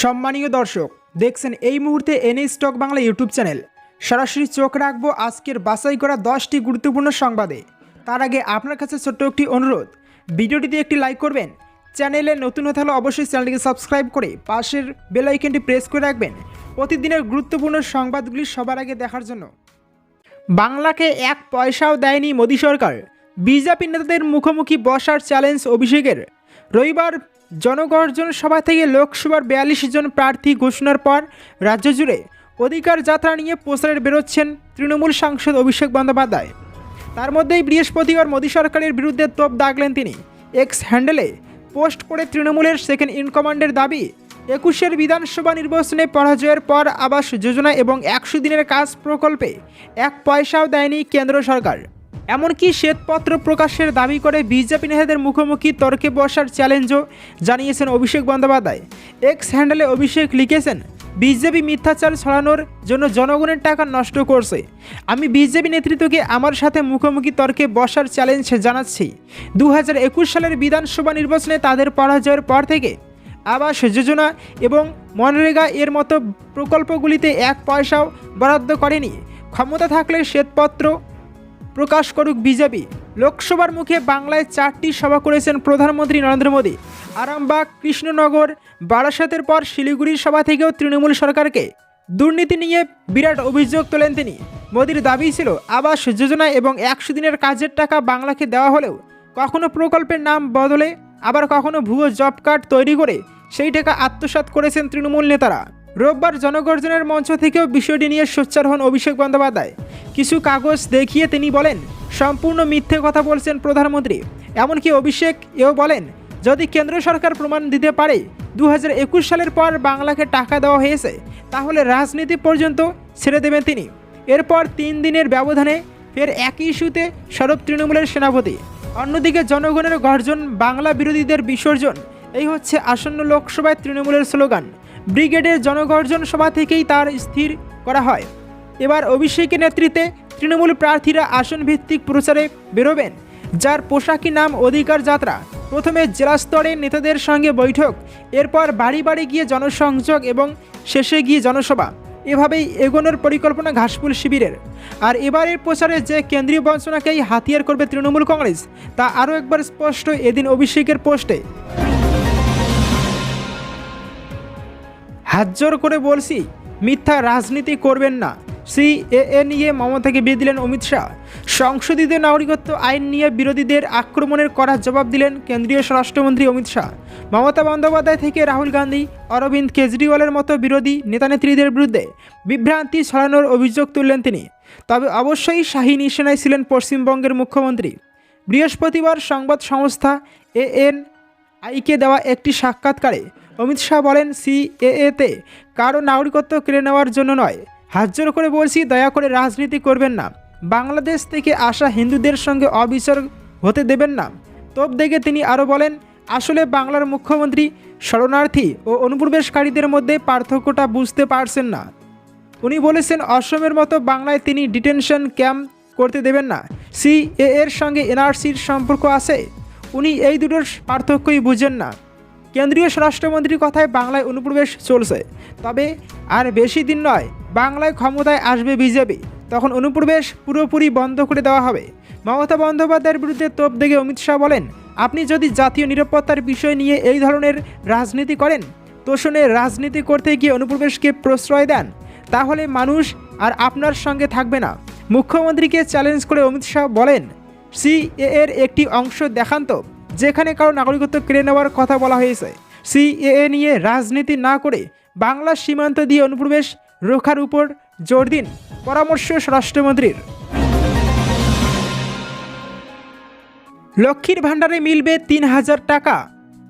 সম্মানীয় দর্শক, দেখছেন এই মুহূর্তে NA stock Bangla YouTube channel. সরাসরি চোখ রাখব আজকের বাছাই করা দশটি গুরুত্বপূর্ণ সংবাদে। তার আগে আপনার কাছে ছোট্ট একটি অনুরোধ, ভিডিওটিতে একটি লাইক করবেন। চ্যানেলে নতুন হতে হলে অবশ্যই চ্যানেলটিকে সাবস্ক্রাইব করে পাশের বেল আইকনটি প্রেস করে রাখবেন। প্রতিদিনের গুরুত্বপূর্ণ সংবাদগুলি সবার আগে দেখার জন্য। বাংলাকে এক পয়সাও দেয়নি মোদী সরকার। বিজেপি নেতাদের মুখোমুখি বসার চ্যালেঞ্জ অভিষেকের। রবিবার জনগর্জন সভা থেকে লোকসভার বিয়াল্লিশ জন প্রার্থী ঘোষণার পর রাজ্য জুড়ে অধিকার যাত্রা নিয়ে প্রচারে বেরোচ্ছেন তৃণমূল সাংসদ অভিষেক বন্দ্যোপাধ্যায়। তার মধ্যেই বৃহস্পতিবার মোদী সরকারের বিরুদ্ধে তোপ দাগলেন তিনি। এক্স হ্যান্ডেলে পোস্ট করে তৃণমূলের সেকেন্ড ইন কমান্ডের দাবি, একুশের বিধানসভা নির্বাচনে পরাজয়ের পর আবাস যোজনা এবং একশো দিনের কাজ প্রকল্পে এক পয়সাও দেয়নি কেন্দ্র সরকার। এমনকি শ্বেতপত্র প্রকাশের দাবি করে বিজেপি নেতাদের মুখোমুখি তর্কে বসার চ্যালেঞ্জও জানিয়েছেন অভিষেক বন্দ্যোপাধ্যায়। এক্স হ্যান্ডেলে অভিষেক লিখেছেন, বিজেপি মিথ্যাচার ছড়ানোর জন্য জনগণের টাকা নষ্ট করছে। আমি বিজেপি নেতৃত্বকে আমার সাথে মুখোমুখি তর্কে বসার চ্যালেঞ্জ জানাচ্ছি। দু হাজার একুশ সালের বিধানসভা নির্বাচনে তাদের পরাজয়ের পর থেকে আবাস যোজনা এবং মনরেগা এর মতো প্রকল্পগুলিতে এক পয়সাও বরাদ্দ করেনি। ক্ষমতা থাকলে শ্বেতপত্র প্রকাশ করুক বিজেপি। লোকসভার মুখে বাংলায় চারটি সভা করেছেন প্রধানমন্ত্রী নরেন্দ্র মোদী। আরামবাগ, কৃষ্ণনগর, বারাসাতের পর শিলিগুড়ির সভা থেকেও তৃণমূল সরকারকে দুর্নীতি নিয়ে বিরাট অভিযোগ তোলেন তিনি। মোদীর দাবি ছিল, আবাস যোজনা এবং একশো দিনের কাজের টাকা বাংলাকে দেওয়া হলেও কখনো প্রকল্পের নাম বদলে, আবার কখনো ভুয়ো জব কার্ড তৈরি করে সেই টাকা আত্মসাৎ করেছেন তৃণমূল নেতারা। রোববার জনগর্জনের মঞ্চ থেকেও বিষয়টি নিয়ে সোচ্চার হন অভিষেক বন্দ্যোপাধ্যায়। কিছু কাগজ দেখিয়ে তিনি বলেন, সম্পূর্ণ মিথ্যে কথা বলছেন প্রধানমন্ত্রী। এমনকি অভিষেক এও বলেন, যদি কেন্দ্র সরকার প্রমাণ দিতে পারে দু হাজার একুশ সালের পর বাংলাকে টাকা দেওয়া হয়েছে, তাহলে রাজনীতি পর্যন্ত ছেড়ে দেবেন তিনি। এরপর তিন দিনের ব্যবধানে ফের একই ইস্যুতে সরব তৃণমূলের সেনাপতি। অন্যদিকে জনগণের গর্জন বাংলা বিরোধীদের বিসর্জন। এই হচ্ছে আসন্ন লোকসভায় তৃণমূলের স্লোগান। ব্রিগেডের জনগর্জন সভা থেকেই তার স্থির করা হয়। এবার অভিষেকের নেতৃত্বে তৃণমূল প্রার্থীরা আসন ভিত্তিক প্রচারে বেরোবেন, যার পোশাকি নাম অধিকার যাত্রা। প্রথমে জেলা স্তরে নেতাদের সঙ্গে বৈঠক, এরপর বাড়ি বাড়ি গিয়ে জনসংযোগ এবং শেষে গিয়ে জনসভা। এভাবেই এগোনোর পরিকল্পনা ঘাসফুল শিবিরের। আর এবারের প্রচারে যে কেন্দ্রীয় বঞ্চনাকেই হাতিয়ার করবে তৃণমূল কংগ্রেস, তা আরও একবার স্পষ্ট এদিন অভিষেকের পোস্টে। হাত জোর করে বলছি, মিথ্যা রাজনীতি করবেন না। সিএএ নিয়ে মমতাকে বিয়ে দিলেন অমিত শাহ। সংশোধিত নাগরিকত্ব আইন নিয়ে বিরোধীদের আক্রমণের করা জবাব দিলেন কেন্দ্রীয় স্বরাষ্ট্রমন্ত্রী অমিত শাহ। মমতা বন্দ্যোপাধ্যায় থেকে রাহুল গান্ধী, অরবিন্দ কেজরিওয়ালের মতো বিরোধী নেতানেত্রীদের বিরুদ্ধে বিভ্রান্তি ছড়ানোর অভিযোগ তুললেন তিনি। তবে অবশ্যই শাহী নিশানায় ছিলেন পশ্চিমবঙ্গের মুখ্যমন্ত্রী। বৃহস্পতিবার সংবাদ সংস্থা এএন আইকে দেওয়া একটি সাক্ষাৎকারে অমিত শাহ বলেন, সিএএতে কারও নাগরিকত্ব কেড়ে নেওয়ার জন্য নয়। হাত করে বলছি, দয়া করে রাজনীতি করবেন না। বাংলাদেশ থেকে আসা হিন্দুদের সঙ্গে অবিচার হতে দেবেন না। তোপ দেখে তিনি আরও বলেন, আসলে বাংলার মুখ্যমন্ত্রী শরণার্থী ও অনুপ্রবেশকারীদের মধ্যে পার্থক্যটা বুঝতে পারছেন না। উনি বলেছেন, অসমের মতো বাংলায় তিনি ডিটেনশন ক্যাম্প করতে দেবেন না। সিএ এর সঙ্গে এনআরসির সম্পর্ক আছে। উনি এই দুটোর পার্থক্যই বুঝেন না। কেন্দ্রীয় স্বরাষ্ট্রমন্ত্রীর কথায় বাংলায় অনুপ্রবেশ চলছে। তবে আর বেশি দিন নয়, বাংলায় ক্ষমতায় আসবে বিজেপি। তখন অনুপ্রবেশ পুরোপুরি বন্ধ করে দেওয়া হবে। মমতা বন্দ্যোপাধ্যায়ের বিরুদ্ধে তোপ দেখে অমিত শাহ বলেন, আপনি যদি জাতীয় নিরাপত্তার বিষয় নিয়ে এই ধরনের রাজনীতি করেন, তোষণে রাজনীতি করতে গিয়ে অনুপ্রবেশকে প্রশ্রয় দেন, তাহলে মানুষ আর আপনার সঙ্গে থাকবে না। মুখ্যমন্ত্রীকে চ্যালেঞ্জ করে অমিত শাহ বলেন সিএ এর একটি অংশ দেখান তো। যেখানে কারও নাগরিকত্ব কেড়ে নেওয়ার কথা বলা হয়েছে। সিএএ নিয়ে রাজনীতি না করে বাংলা সীমান্ত দিয়ে অনুপ্রবেশ রোখার উপর জোর দিন পরামর্শ স্বরাষ্ট্রমন্ত্রীর। লক্ষ্মীর ভাণ্ডারে মিলবে তিন হাজার টাকা।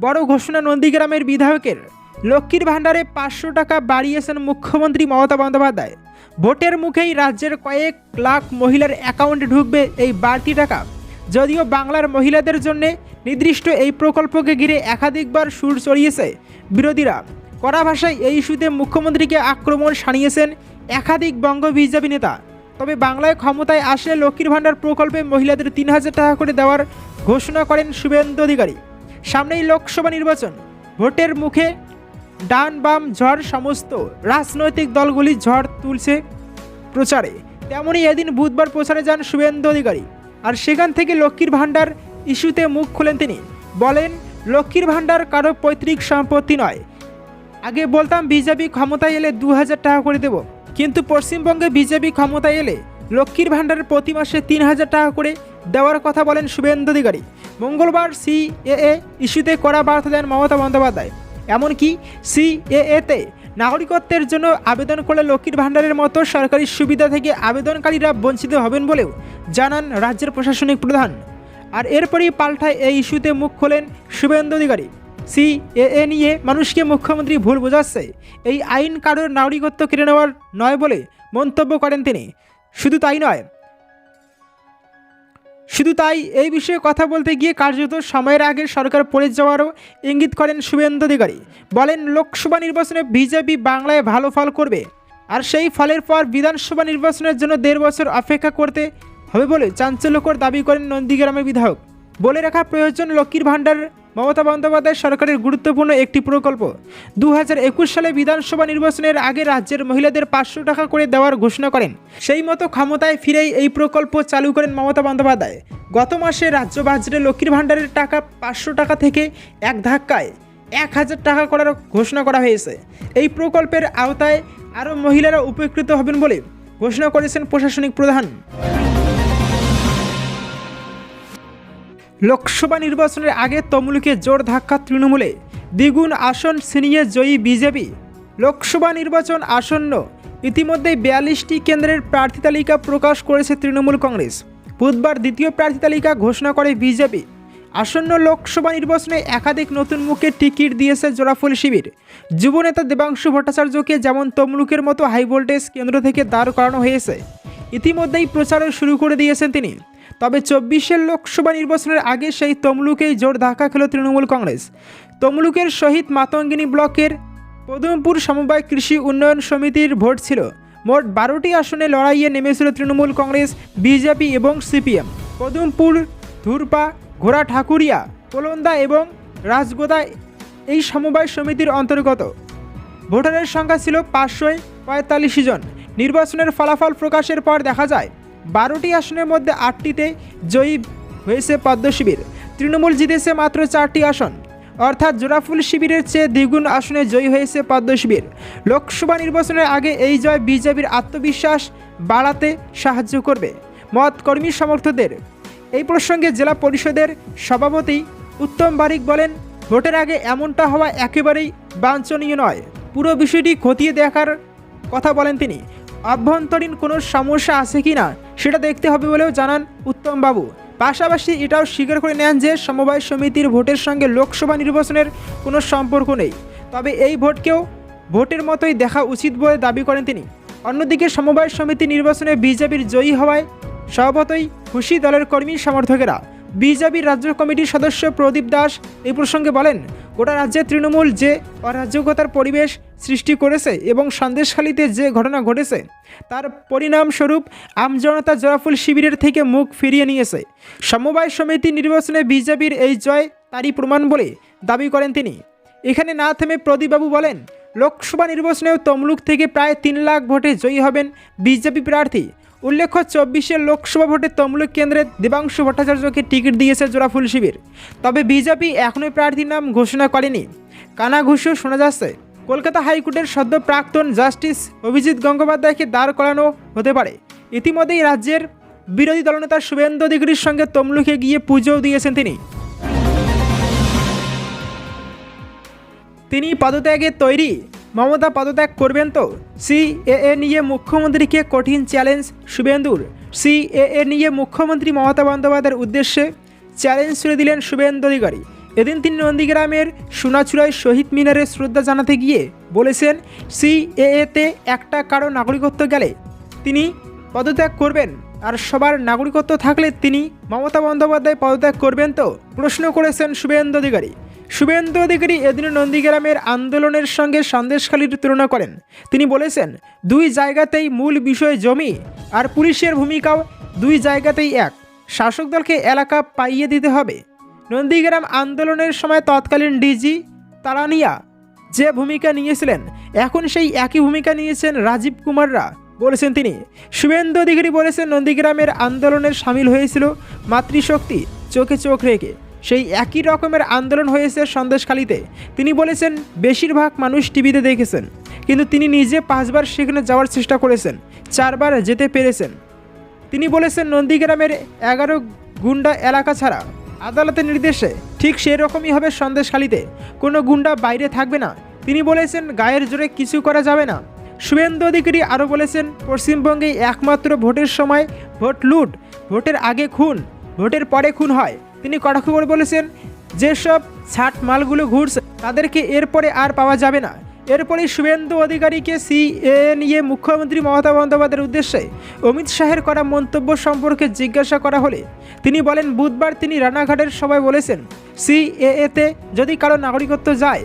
বড় ঘোষণা নন্দীগ্রামের বিধায়কের। লক্ষ্মীর ভাণ্ডারে পাঁচশো টাকা বাড়িয়েছেন মুখ্যমন্ত্রী মমতা বন্দ্যোপাধ্যায়। ভোটের মুখেই রাজ্যের কয়েক লাখ মহিলার অ্যাকাউন্টে ঢুকবে এই বাড়তি টাকা। যদিও বাংলার মহিলাদের জন্য নির্দিষ্ট এই প্রকল্পকে ঘিরে একাধিকবার সুর চড়িয়েছে বিরোধীরা। কড়া ভাষায় এই ইস্যুতে মুখ্যমন্ত্রীকে আক্রমণ সানিয়েছেন একাধিক বঙ্গ বিজেপি নেতা। তবে বাংলায় ক্ষমতায় আসলে লক্ষ্মীর ভাণ্ডার প্রকল্পে মহিলাদের তিন হাজার টাকা করে দেওয়ার ঘোষণা করেন শুভেন্দু অধিকারী। সামনেই লোকসভা নির্বাচন। ভোটের মুখে ডান বাম ঝড়, সমস্ত রাজনৈতিক দলগুলি ঝড় তুলছে প্রচারে। তেমনই এদিন বুধবার প্রচারে যান শুভেন্দু অধিকারী। আর সেখান থেকে লক্ষ্মীর ভাণ্ডার ইস্যুতে মুখ খুলেন তিনি। বলেন, লক্ষ্মীর ভাণ্ডার কারও পৈতৃক সম্পত্তি নয়। আগে বলতাম বিজেপি ক্ষমতায় এলে দু হাজার টাকা করে দেব। কিন্তু পশ্চিমবঙ্গে বিজেপি ক্ষমতায় এলে লক্ষ্মীর ভাণ্ডারের প্রতি মাসে তিন হাজার টাকা করে দেওয়ার কথা বলেন শুভেন্দু অধিকারী। মঙ্গলবার সিএএ ইস্যুতে কড়া বার্তা দেন মমতা বন্দ্যোপাধ্যায়। এমনকি সিএএতে নাগরিকত্বের জন্য আবেদন করলে লক্ষ্মীর ভাণ্ডারের মতো সরকারি সুবিধা থেকে আবেদনকারীরা বঞ্চিত হবেন বলেও জানান রাজ্যের প্রশাসনিক প্রধান। আর এরপরই পাল্টায় এই ইস্যুতে মুখ খোলেন শুভেন্দু অধিকারী। সিএএ নিয়ে মানুষকে মুখ্যমন্ত্রী ভুল বোঝাচ্ছে। এই আইন কারোর নাগরিকত্ব কেড়ে নেওয়ার নয় বলে মন্তব্য করেন তিনি। শুধু তাই নয়, শুধু তাই এই বিষয়ে কথা বলতে গিয়ে কার্যত সময়ের আগে সরকার পড়ে যাওয়ারও ইঙ্গিত করেন শুভেন্দু অধিকারী। বলেন, লোকসভা নির্বাচনে বিজেপি বাংলায় ভালো ফল করবে। আর সেই ফলের পর বিধানসভা নির্বাচনের জন্য দেড় বছর অপেক্ষা করতে হবে বলে চাঞ্চল্যকর দাবি করেন নন্দীগ্রামের বিধায়ক। বলে রাখা প্রয়োজন লক্ষ্মীর ভাণ্ডার, মমতা বন্দ্যোপাধ্যায় সরকারের গুরুত্বপূর্ণ একটি প্রকল্প। দু হাজার একুশ সালে বিধানসভা নির্বাচনের আগে রাজ্যের মহিলাদের পাঁচশো টাকা করে দেওয়ার ঘোষণা করেন। সেই মতো ক্ষমতায় ফিরেই এই প্রকল্প চালু করেন মমতা বন্দ্যোপাধ্যায়। গত মাসে রাজ্য বাজেটে লক্ষ্মীর ভাণ্ডারের টাকা পাঁচশো টাকা থেকে এক ধাক্কায় এক হাজার টাকা করার ঘোষণা করা হয়েছে। এই প্রকল্পের আওতায় আরও মহিলারা উপকৃত হবেন বলে ঘোষণা করেছেন প্রশাসনিক প্রধান। লোকসভা নির্বাচনের আগে তমলুকে জোর ধাক্কা তৃণমূলে। দ্বিগুণ আসন ছিনিয়ে জয়ী বিজেপি। লোকসভা নির্বাচন আসন্ন। ইতিমধ্যেই বিয়াল্লিশটি কেন্দ্রের প্রার্থী তালিকা প্রকাশ করেছে তৃণমূল কংগ্রেস। বুধবার দ্বিতীয় প্রার্থী তালিকা ঘোষণা করে বিজেপি। আসন্ন লোকসভা নির্বাচনে একাধিক নতুন মুখে টিকিট দিয়েছে জোড়াফুল শিবির। যুবনেতা দেবাংশু ভট্টাচার্যকে যেমন তমলুকের মতো হাইভোল্টেজ কেন্দ্র থেকে দাঁড় করানো হয়েছে, ইতিমধ্যেই প্রচারও শুরু করে দিয়েছেন তিনি। তবে চব্বিশের লোকসভা নির্বাচনের আগে সেই তমলুকেই জোর ধাক্কা খেল তৃণমূল কংগ্রেস। তমলুকের শহীদ মাতঙ্গিনী ব্লকের পদমপুর সমবায় কৃষি উন্নয়ন সমিতির ভোট ছিল। মোট বারোটি আসনে লড়াইয়ে নেমেছিল তৃণমূল কংগ্রেস, বিজেপি এবং সিপিএম। পদমপুর, ধুরপা, ঘোড়া ঠাকুরিয়া পোলন্দা এবং রাজগোদা এই সমবায় সমিতির অন্তর্গত। ভোটারের সংখ্যা ছিল পাঁচশো পঁয়তাল্লিশ জন। নির্বাচনের ফলাফল প্রকাশের পর দেখা যায় বারোটি আসনের মধ্যে আটটিতে জয়ী হয়েছে পদ্ম শিবির। তৃণমূল জিতেছে মাত্র চারটি আসন। অর্থাৎ জোড়াফুল শিবিরের চেয়ে দ্বিগুণ আসনে জয়ী হয়েছে পদ্ম শিবির। লোকসভা নির্বাচনের আগে এই জয় বিজেপির আত্মবিশ্বাস বাড়াতে সাহায্য করবে। মত কর্মী সমর্থকদের। এই প্রসঙ্গে জেলা পরিষদের সভাপতি উত্তম বারিক বলেন, ভোটের আগে এমনটা হওয়া একেবারেই বাঞ্ছনীয় নয়। পুরো বিষয়টি খতিয়ে দেখার কথা বলেন তিনি। অভ্যন্তরীণ কোনো সমস্যা আছে কি না, সেটা দেখতে হবে বলেও জানান উত্তম বাবু পাশাপাশি এটাও স্বীকার করে নেন যে সমবায় সমিতির ভোটের সঙ্গে লোকসভা নির্বাচনের কোনো সম্পর্ক নেই। তবে এই ভোটকেও ভোটের মতোই দেখা উচিত বলে দাবি করেন তিনি। অন্যদিকে সমবায় সমিতি নির্বাচনে বিজেপির জয়ী হওয়ায় স্বভাবতই খুশি দলের কর্মী সমর্থকেরা। বিজেপির রাজ্য কমিটির সদস্য প্রদীপ দাস এই প্রসঙ্গে বলেন, গোটা রাজ্যে তৃণমূল যে অরাজ্যকতার পরিবেশ সৃষ্টি করেছে এবং সন্দেশখালিতে যে ঘটনা ঘটেছে, তার পরিণামস্বরূপ আমজনতা জোড়াফুল শিবিরের থেকে মুখ ফিরিয়ে নিয়েছে। সমবায় সমিতি নির্বাচনে বিজেপির এই জয় তারই প্রমাণ বলে দাবি করেন তিনি। এখানে না থেমে প্রদীপবাবু বলেন, লোকসভা নির্বাচনেও তমলুক থেকে প্রায় তিন লাখ ভোটে জয়ী হবেন বিজেপি প্রার্থী। উল্লেখ্য চব্বিশের লোকসভা ভোটে তমলুক কেন্দ্রে দেবাংশু ভট্টাচার্যকে টিকিট দিয়েছে জোড়াফুল শিবির। তবে বিজেপি এখনই প্রার্থীর নাম ঘোষণা করেনি। কানাঘুষও শোনা যাচ্ছে, কলকাতা হাইকোর্টের সদ্য প্রাক্তন জাস্টিস অভিজিৎ গঙ্গোপাধ্যায়কে দাঁড় করানো হতে পারে। ইতিমধ্যেই রাজ্যের বিরোধী দলনেতা শুভেন্দু অধিকারীর সঙ্গে তমলুকে গিয়ে পুজোও দিয়েছেন তিনি। তিনি পদত্যাগে তৈরি। মমতা পদত্যাগ করবেন তো? সিএএ নিয়ে মুখ্যমন্ত্রীকে কঠিন চ্যালেঞ্জ, শুভেন্দুর। সিএএ নিয়ে মুখ্যমন্ত্রী মমতা বন্দ্যোপাধ্যায়ের উদ্দেশ্যে চ্যালেঞ্জ ছুড়ে দিলেন শুভেন্দু অধিকারী। এদিন তিনি নন্দীগ্রামের সোনাচূড়ায় শহীদ মিনারে শ্রদ্ধা জানাতে গিয়ে বলেছেন সিএএতে একটা কারও নাগরিকত্ব গেলে তিনি পদত্যাগ করবেন। আর সবার নাগরিকত্ব থাকলে তিনি মমতা বন্দ্যোপাধ্যায় পদত্যাগ করবেন তো? প্রশ্ন করেছেন শুভেন্দু অধিকারী। শুভেন্দু অধিকারী এদিন নন্দীগ্রামের আন্দোলনের সঙ্গে সন্দেশখালীর তুলনা করেন। তিনি বলেছেন, দুই জায়গাতেই মূল বিষয় জমি আর পুলিশের ভূমিকাও দুই জায়গাতেই এক। শাসক দলকে এলাকা পাইয়ে দিতে হবে। নন্দীগ্রাম আন্দোলনের সময় তৎকালীন ডিজি তারানিয়া যে ভূমিকা নিয়েছিলেন, এখন সেই একই ভূমিকা নিয়েছেন রাজীব কুমাররা, বলেছেন তিনি। শুভেন্দু অধিকারী বলেছেন, নন্দীগ্রামের আন্দোলনের সামিল হয়েছিল মাতৃশক্তি, চোখে চোখ রেখে। সেই একই রকমের আন্দোলন হয়েছে সন্দেশখালিতে। তিনি বলেছেন, বেশিরভাগ মানুষ টিভিতে দেখেছেন, কিন্তু তিনি নিজে পাঁচবার সেখানে যাওয়ার চেষ্টা করেছেন, চারবার যেতে পেরেছেন। তিনি বলেছেন, নন্দীগ্রামের এগারো গুন্ডা এলাকা ছাড়া আদালতের নির্দেশে ঠিক সেই রকমই হবে সন্দেশখালিতে। কোনো গুন্ডা বাইরে থাকবে না। তিনি বলেছেন, গায়ের জোরে কিছু করা যাবে না। শুভেন্দু অধিকারী আরও বলেছেন পশ্চিমবঙ্গে একমাত্র ভোটের সময় ভোট লুট, ভোটের আগে খুন, ভোটের পরে খুন হয়। তিনি কটাক্ষ করে বলেছেন, যেসব ছাট মালগুলো ঘুরছে, তাদেরকে এরপরে আর পাওয়া যাবে না। এরপরে শুভেন্দু অধিকারীকে সিএ নিয়ে মুখ্যমন্ত্রী মমতা বন্দ্যোপাধ্যায়ের উদ্দেশ্যে অমিত শাহের করা মন্তব্য সম্পর্কে জিজ্ঞাসা করা হলে তিনি বলেন, বুধবার তিনি রানাঘাটের সবাই বলেছেন, সিএএতে যদি কারও নাগরিকত্ব যায়,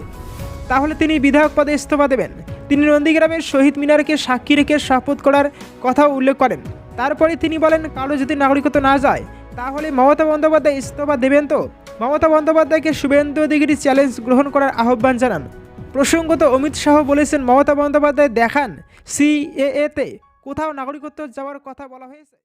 তাহলে তিনি বিধায়ক পদে ইস্তফা দেবেন। তিনি নন্দীগ্রামের শহীদ মিনারকে সাক্ষী রেখে শপথ করার কথাও উল্লেখ করেন। তারপরে তিনি বলেন, কারও যদি নাগরিকত্ব না যায় তাহলে মমতা বন্দ্যোপাধ্যায় ইস্তফা দেবেন তো? মমতা বন্দ্যোপাধ্যায়কে শুভেন্দু অধিকারী চ্যালেঞ্জ গ্রহণ করার আহ্বান জানান। প্রসঙ্গত অমিত শাহ বলেছেন, মমতা বন্দ্যোপাধ্যায় দেখান সিএএতে কোথাও নাগরিকত্ব যাওয়ার কথা বলা হয়েছে।